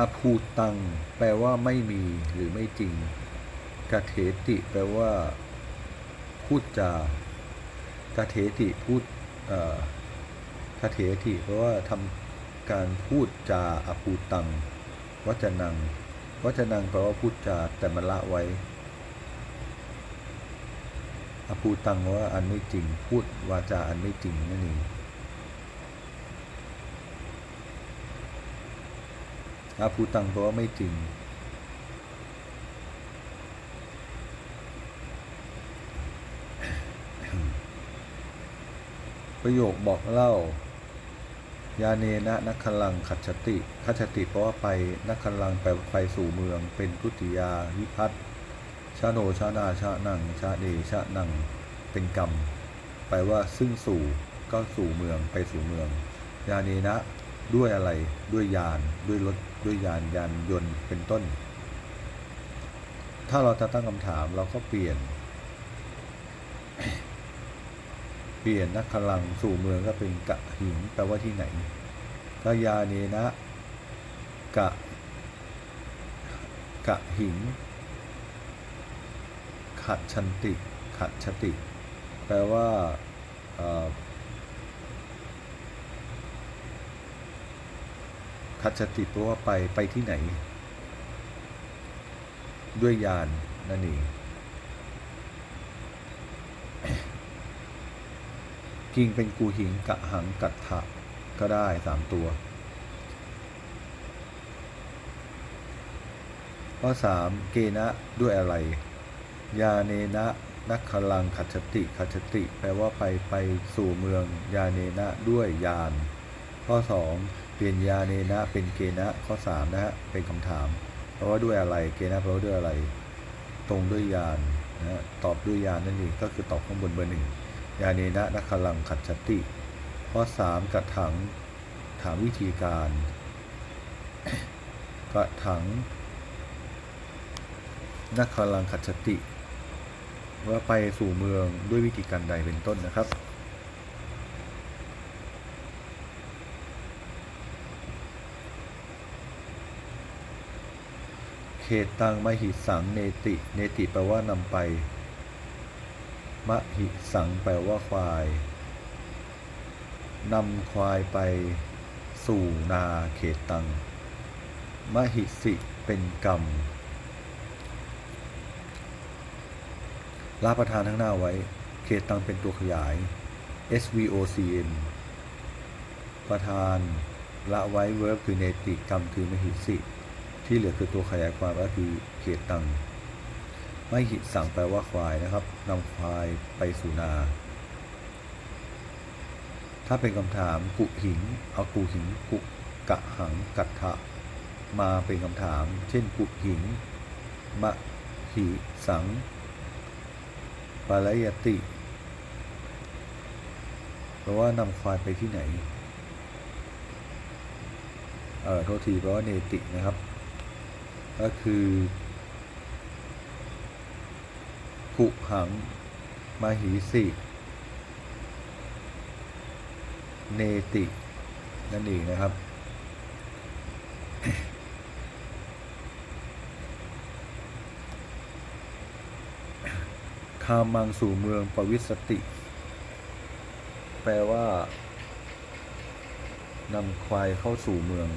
อภูตัง แปลว่าไม่มีหรือไม่จริงกะเถติแปลว่า พูดจากะเถติพูดเอ่อกะเถติแปลว่าทำการพูดจาอภูตัง วัจนัง วัจนังแปลว่าพูดจาแต่มันละไว้ อภูตังว่าอันไม่จริง พูดวาจาอันไม่จริงนั่นเอง อาภูตังแปลว่าไม่จริง ประโยคบอกเล่ายาเนนะนักขลังขัดชติขัดชติเพราะว่าไปนักขลังไปไปสู่เมือง เป็นทุติยาวิพัตชาโนชานาชานังชาเดชานังเป็นกรรมแปลว่าซึ่งสู่ก็สู่เมืองไปสู่เมือง ยาเนนะ ด้วยอะไรด้วยยานด้วยรถด้วยยานยานยนต์เป็นต้น ถ้าเราจะตั้งคำถามเราก็เปลี่ยน เปลี่ยนนักขลังสู่เมืองก็เป็นกะหิงแปลว่าที่ไหนก็ยาเนนะกะกะหิงขัดชันติขัดชติ แปลว่าัชติแปลว่าไปไปที่ไหน ด้วยยานนั่นเองกิ่งเป็นกูหิงกะหังกัตถะก็ได้สามตัว ข้อสามเกณะด้วยอะไร ยาเนนะนักขลังขัดชติขัดชติ แปลว่าไปไปสู่เมือง ยาเนนะด้วยยาน ข้อสอง เปลี่ยนยาเนนะเป็นเกณะข้อสามนะฮะเป็นคำถามแปลว่าด้วยอะไรเกณะแปลว่าด้วยอะไร ตรงด้วยยานนะฮะตอบด้วยยานนั่นเองก็คือตอบข้างบนเบอร์หนึ่งยาเนนะนักขลังขัดชติข้อสามกระถังถามวิธีการกระถังนักขลังขัดชติ ว่าไปสู่เมืองด้วยวิธีการใดเป็นต้นนะครับ เขตตังมหิสังเนติ เนติแปลว่านำไป มหิสังแปลว่าควายนำควายไปสู่นาเขตตัง มหิสิเป็นกรรมรับประทานทั้งหน้าไว้ เขตตังเป็นตัวขยาย SVOCN ประธานละไว้ verb คือเนติกรรมคือมหิสิ ที่เหลือคือตัวขยายความก็คือเขตตังไม่หิสั่งแปลว่าควายนะครับนำควายไปสู่นา ถ้าเป็นคำถามกุหิงเอากุหิงกุกะหังกัตถะมาเป็นคำถาม เช่นกุหิงมะหิสังปารยติแปลว่านำควายไปที่ไหน เอ่อ โทษทีแปลว่าเนตินะครับ ก็คือขุหังมาหิสิเนติ นั่นเองนะครับ คามังสู่เมืองปวิสติ แปลว่านำควายเข้าสู่เมือง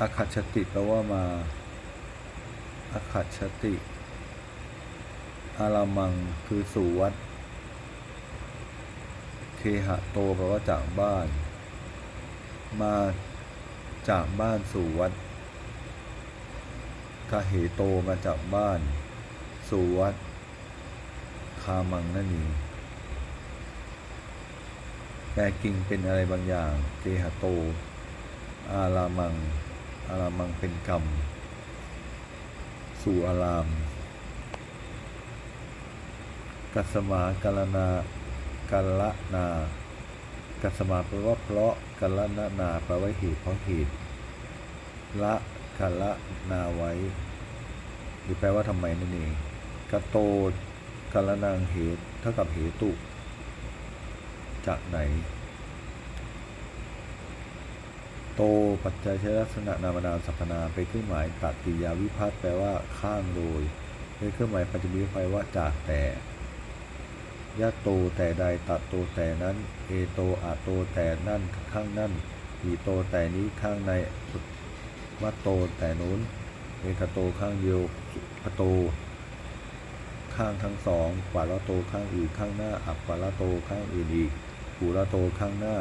อาคัตชติแปลว่ามาอาคัตชติอารามังคือสู่วัด เคหะโตแปลว่าจากบ้าน มาจากบ้านสู่วัดกะเหโตมาจากบ้าน สู่วัด คามังนั่นเองแปลกิ่งเป็นอะไรบางอย่างเคหะโต อารามัง อารามังเป็นกรรม สู่อาราม กัสมากาลนากัละนา กัสมาแปลว่าเพราะกัละนานาแปลว่าเหตุเพราะเหตุ ละกัละนาไว้ หรือแปลว่าทำไมนั่นเองกะโตกาลนังเหตุเท่ากับเหตุ จากไหน โต ปัจจัยใช้ลักษณะนามนามสรรพนามเป็นเครื่องหมายตัดกิยาวิพัตน์แปลว่าข้างโดยเป็นเครื่องหมายปัจจุบันแปลว่าจากแต่ยะโตแต่ใดตัดโตแต่นั้น เอโตอาโตแต่นั่นข้างนั่นอีโตแต่นี้ข้างในวัตโตแต่นู้นเอกโตข้างเดียวสุขโต ข้างทั้งสองกว่าละโตข้างอื่นข้างหน้าอัปปะละโตข้างอื่นอีกปูละโตข้างหน้า